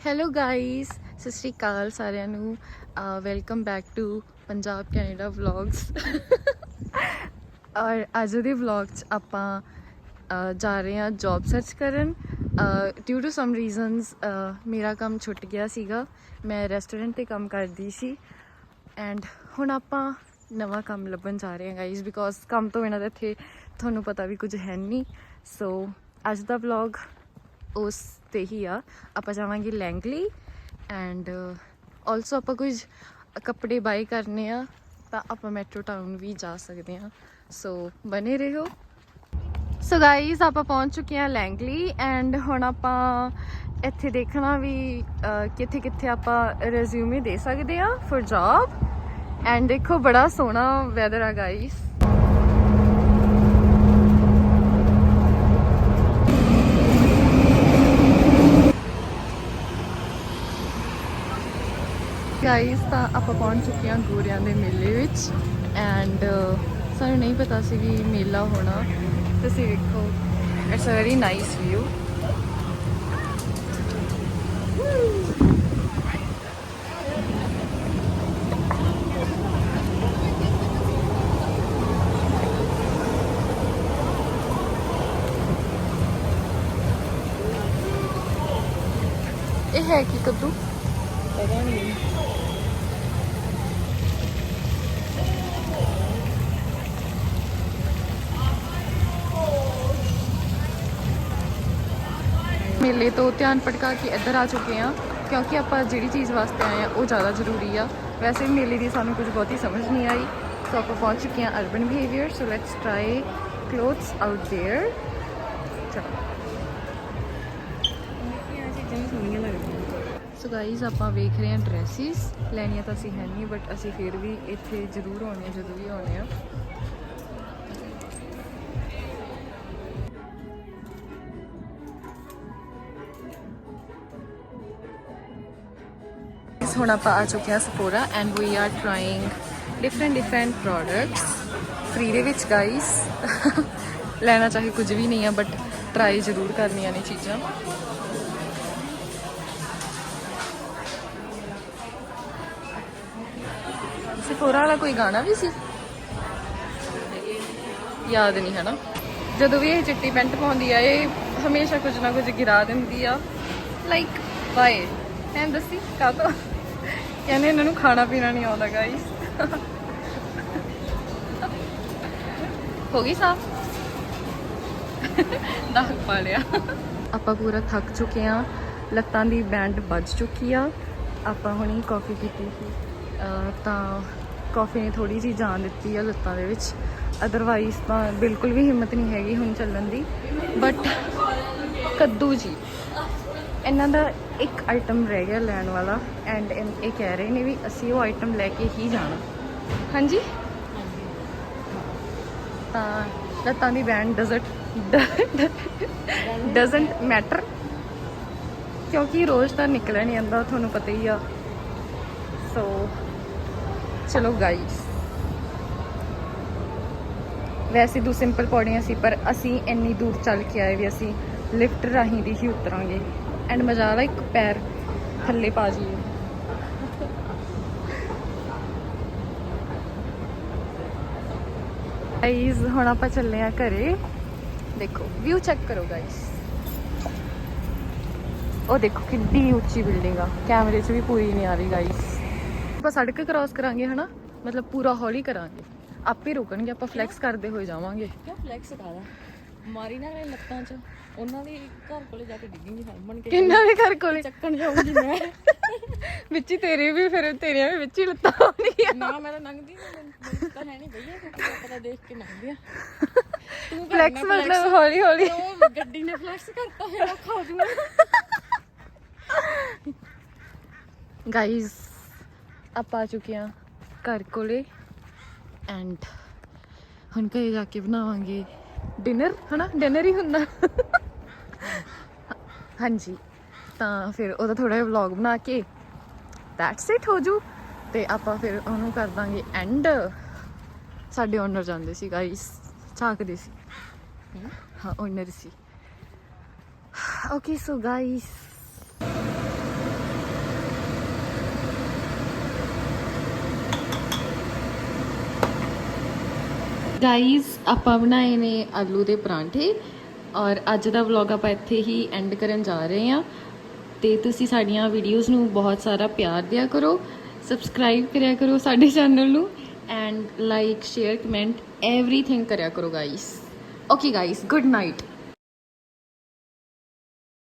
Hello guys ਸਤਿ ਸ਼੍ਰੀ ਅਕਾਲ ਸਾਰਿਆਂ ਨੂੰ। Welcome back to Punjab Canada vlogs ਔਰ ਅੱਜ ਦੇ ਵਲੌਗ 'ਚ ਆਪਾਂ ਜਾ ਰਹੇ ਹਾਂ ਜੌਬ ਸਰਚ ਕਰਨ। ਡਿਊ ਟੂ ਸਮ ਰੀਜ਼ਨਸ ਮੇਰਾ ਕੰਮ ਛੁੱਟ ਗਿਆ ਸੀਗਾ। ਮੈਂ ਰੈਸਟੋਰੈਂਟ ਤੇ ਕੰਮ ਕਰਦੀ ਸੀ। ਐਂਡ ਹੁਣ ਆਪਾਂ ਨਵਾਂ ਕੰਮ ਲੱਭਣ ਜਾ ਰਹੇ ਹਾਂ ਗਾਇਸ ਬਿਕੋਜ਼ ਕੰਮ ਤੋਂ ਬਿਨਾਂ ਤਾਂ ਇੱਥੇ ਤੁਹਾਨੂੰ ਪਤਾ ਵੀ ਕੁਝ ਹੈ ਨਹੀਂ ਸੋ ਅੱਜ ਦਾ ਵਲੌਗ ਉਸ ਤੇ ਹੀ ਆ। ਆਪਾਂ ਜਾਵਾਂਗੇ ਲੈਂਗਲੀ ਐਂਡ ਆਲਸੋ ਆਪਾਂ ਕੁਝ ਕੱਪੜੇ ਬਾਈ ਕਰਨੇ ਆ, ਤਾਂ ਆਪਾਂ ਮੈਟਰੋ ਟਾਊਨ ਵੀ ਜਾ ਸਕਦੇ ਆ। ਸੋ ਬਨੇ ਰਹੋ। ਸੋ ਗਾਈਜ਼ ਆਪਾਂ ਪਹੁੰਚ ਚੁੱਕੇ ਹਾਂ ਲੈਂਗਲੀ ਐਂਡ ਹੁਣ ਆਪਾਂ ਇੱਥੇ ਦੇਖਣਾ ਵੀ ਕਿੱਥੇ ਕਿੱਥੇ ਆਪਾਂ ਰੈਜ਼ਿਊਮੇ ਦੇ ਸਕਦੇ ਆ ਫॉर ਜੌਬ ਐਂਡ ਦੇਖੋ ਬੜਾ ਸੋਹਣਾ ਵੈਦਰ ਆ ਗਾਈਜ਼ ਗਾਈਸ ਤਾਂ ਆਪਾਂ ਪਹੁੰਚ ਚੁੱਕੇ ਹਾਂ ਗੋਰਿਆਂ ਦੇ ਮੇਲੇ ਵਿੱਚ ਐਂਡ ਸਾਨੂੰ ਨਹੀਂ ਪਤਾ ਸੀ ਵੀ ਮੇਲਾ ਹੋਣਾ। ਤੁਸੀਂ ਵੇਖੋ it's a very nice view ਇਹ ਹੈ ਕੀ, ਕੱਦੂ? ਪਤਾ ਨਹੀਂ ਮੇਲੇ ਤੋਂ ਧਿਆਨ ਭਟਕਾ ਕੇ ਇੱਧਰ ਆ ਚੁੱਕੇ ਆ ਕਿਉਂਕਿ ਆਪਾਂ ਜਿਹੜੀ ਚੀਜ਼ ਵਾਸਤੇ ਆਏ ਆ ਉਹ ਜ਼ਿਆਦਾ ਜ਼ਰੂਰੀ ਆ ਵੈਸੇ ਵੀ ਮੇਲੇ ਦੀ ਸਾਨੂੰ ਕੁਝ ਬਹੁਤੀ ਸਮਝ ਨਹੀਂ ਆਈ ਸੋ ਆਪਾਂ ਪਹੁੰਚ ਚੁੱਕੇ ਆ urban behaviour so let's try clothes out there ਚਲੋ ਇਹ ਚੀਜ਼ਾਂ ਵੀ ਸੋਹਣੀਆਂ ਲੱਗਦੀਆਂ ਸੋ ਗਾਈਜ਼ ਆਪਾਂ ਵੇਖ ਰਹੇ ਹਾਂ ਡਰੈਸਿਸ ਲੈਣੀਆਂ ਤਾਂ ਅਸੀਂ ਹੈ ਨਹੀਂ ਬਟ ਅਸੀਂ ਫਿਰ ਵੀ ਇੱਥੇ ਜ਼ਰੂਰ ਆਉਣੇ ਆ ਜਦੋਂ ਵੀ ਆਉਣੇ ਆ ਹੁਣ ਆਪਾਂ ਆ ਚੁੱਕੇ ਹਾਂ Sephora and we are trying different different products free ਦੇ ਵਿੱਚ ਗਾਈਸ ਲੈਣਾ ਚਾਹੇ ਕੁਝ ਵੀ ਨਹੀਂ ਆ ਬਟ ਟਰਾਈ ਜ਼ਰੂਰ ਕਰਨੀਆਂ ਨੇ ਚੀਜ਼ਾਂ। ਸਫੋਰਾ ਵਾਲਾ ਕੋਈ ਗਾਣਾ ਵੀ ਸੀ? ਯਾਦ ਨਹੀਂ ਹੈ ਨਾ ਜਦੋਂ ਵੀ ਇਹ ਚਿੱਟੀ ਪੈਂਟ ਪਾਉਂਦੀ ਆ, ਇਹ ਹਮੇਸ਼ਾ ਕੁਝ ਨਾ ਕੁਝ ਗਿਰਾ ਦਿੰਦੀ ਆ। ਲਾਈਕ ਵਾਈ ਐਂ ਦੱਸੀ, ਕਾਹਤੋਂ? ਕਹਿੰਦੇ ਇਹਨਾਂ ਨੂੰ ਖਾਣਾ ਪੀਣਾ ਨਹੀਂ ਆਉਂਦਾ ਗਾਈਸ ਹੋ ਗਈ ਸਾਫ਼? ਦਾਗ ਪਾ ਲਿਆ। ਆਪਾਂ ਪੂਰਾ ਥੱਕ ਚੁੱਕੇ ਆ, ਲੱਤਾਂ ਦੀ ਬੈਂਡ ਵੱਜ ਚੁੱਕੀ ਆ। ਆਪਾਂ ਹੁਣੀ ਕਾਫੀ ਪੀਤੀ ਸੀ। ਤਾਂ ਕਾਫੀ ਨੇ ਥੋੜੀ ਜਿਹੀ ਜਾਨ ਦਿੱਤੀ ਆ ਲੱਤਾਂ ਦੇ ਵਿੱਚ। ਅਦਰਵਾਈਜ਼ ਤਾਂ ਬਿਲਕੁਲ ਵੀ ਹਿੰਮਤ ਨਹੀਂ ਹੈਗੀ ਹੁਣ ਚੱਲਣ ਦੀ। ਬਟ ਕੱਦੂ ਜੀ, ਇਹਨਾਂ ਦਾ ਇੱਕ ਆਈਟਮ ਰਹਿ ਗਿਆ ਲੈਣ ਵਾਲਾ ਐਂਡ ਇਹ ਕਹਿ ਰਹੇ ਨੇ ਵੀ ਅਸੀਂ ਉਹ ਆਈਟਮ ਲੈ ਕੇ ਹੀ ਜਾਣਾ। ਹਾਂਜੀ? ਤਾਂ ਲੱਤਾਂ ਦੀ ਬੈਂਡ ਡਸਨਟ ਡਸਨਟ ਮੈਟਰ ਕਿਉਂਕਿ ਰੋਜ਼ ਤਾਂ ਨਿਕਲਿਆ ਨਹੀਂ ਆਂਦਾ ਤੁਹਾਨੂੰ ਪਤਾ ਹੀ ਆ। ਸੋ ਚਲੋ ਗਾਈਸ ਵੈਸੇ ਦੋ ਸਿੰਪਲ ਪੌੜੀਆਂ ਸੀ, ਪਰ ਅਸੀਂ ਇੰਨੀ ਦੂਰ ਚੱਲ ਕੇ ਆਏ ਵੀ ਅਸੀਂ ਲਿਫਟ ਰਾਹੀਂ ਦੀ ਹੀ ਉਤਰਾਂਗੇ। ਐਂਡ ਮਜ਼ਾ ਆਵਾ ਇੱਕ ਪੈਰ ਥੱਲੇ ਪਾ ਜੀਏ ਗਾਈਸ ਹੁਣ ਆਪਾਂ ਚੱਲੇ ਆ ਘਰੇ। ਦੇਖੋ ਵਿਊ ਚੈੱਕ ਕਰੋ ਗਾਈਸ ਉਹ ਦੇਖੋ ਕਿੰਨੀ ਉੱਚੀ ਬਿਲਡਿੰਗ ਆ। ਕੈਮਰੇ 'ਚ ਵੀ ਪੂਰੀ ਨਹੀਂ ਆ ਰਹੀ ਗਾਈਸ ਆਪਾਂ ਸੜਕ ਕ੍ਰਾਸ ਕਰਾਂਗੇ ਹਨਾ? ਮਤਲਬ ਪੂਰਾ ਹੌਲੀ ਕਰਾਂਗੇ। ਆਪੇ ਰੁਕਣਗੇ ਆਪਾਂ ਫਲੈਕਸ ਕਰਦੇ ਹੋਏ ਜਾਵਾਂਗੇ। ਕਿਉਂ ਫਲੈਕਸ ਕਰਾ ਮਾਰੀ ਨਾ ਮੇਰੇ ਲੱਤਾਂ 'ਚ। ਉਹਨਾਂ ਦੇ ਘਰ ਕੋਲੇ ਜਾ ਕੇ ਡਿੱਗੇਂਗੀ ਹਰਮਨ ਕੇ ਕਿੰਨਾ ਦੇ ਘਰ ਕੋਲੇ? ਚੱਕਣ ਜਾਊਂਗੀ ਮੈਂ। ਵਿੱਚ ਹੀ ਤੇਰੇ ਵੀ ਫਿਰ ਤੇਰੀਆਂ ਵੀ ਵਿੱਚ ਹੀ ਲੱਤਾਂ ਆਉਂਦੀਆਂ ਨਾ ਮੈਂ ਤਾਂ ਮੈਨੂੰ ਤਾਂ ਹੈ ਨਹੀਂ ਭਈਆ ਕਿਉਂਕਿ ਆਪਾਂ ਤਾਂ ਦੇਖ ਕੇ ਲੰਘਦੇ ਆ। ਤੂੰ ਫਲੈਕਸ ਮਤਲਬ ਹੌਲੀ ਹੌਲੀ। ਉਹ ਗੱਡੀ ਨੇ ਫਲੈਕਸ ਕਰਤਾ ਹੈ ਉਹ ਖਾ ਜੂਗਾ। ਆਪਾਂ ਆ ਚੁੱਕੇ ਆ ਘਰ ਕੋਲੇ। ਐਂਡ ਹੁਣ ਘਰੇ ਜਾ ਕੇ ਬਣਾਵਾਂਗੇ ਡਿਨਰ ਹਨਾ? ਡਿਨਰ ਹੀ ਹੁੰਦਾ। ਹਾਂਜੀ। ਤਾਂ ਫਿਰ ਉਹਦਾ ਥੋੜਾ ਜਿਹਾ ਵਲੌਗ ਬਣਾ ਕੇ ਦੈਟਸ ਇਟ ਹੋ ਜੂ। ਤੇ ਆਪਾਂ ਫਿਰ ਉਹਨੂੰ ਕਰ ਦਾਂਗੇ ਐਂਡ ਸਾਡੇ ਓਨਰ ਜਾਂਦੇ ਸੀ ਗਾਈਸ ਝਾਕਦੇ ਸੀ। ਹਾਂ। ਓਨਰ ਸੀ। ਓਕੇ ਸੋ ਗਾਈਸ ਗਾਈਜ਼ ਆਪਾਂ ਬਣਾਏ ਨੇ ਆਲੂ ਦੇ ਪਰਾਂਠੇ ਔਰ ਅੱਜ ਦਾ ਵਲੌਗ ਆਪਾਂ ਇੱਥੇ ਹੀ ਐਂਡ ਕਰਨ ਜਾ ਰਹੇ ਹਾਂ। ਤੇ ਤੁਸੀਂ ਸਾਡੀਆਂ ਵੀਡੀਓਜ਼ ਨੂੰ ਬਹੁਤ ਸਾਰਾ ਪਿਆਰ ਦਿਆ ਕਰੋ ਸਬਸਕ੍ਰਾਈਬ ਕਰਿਆ ਕਰੋ ਸਾਡੇ ਚੈਨਲ ਨੂੰ and like share comment everything ਕਰਿਆ ਕਰੋ guys okay guys good night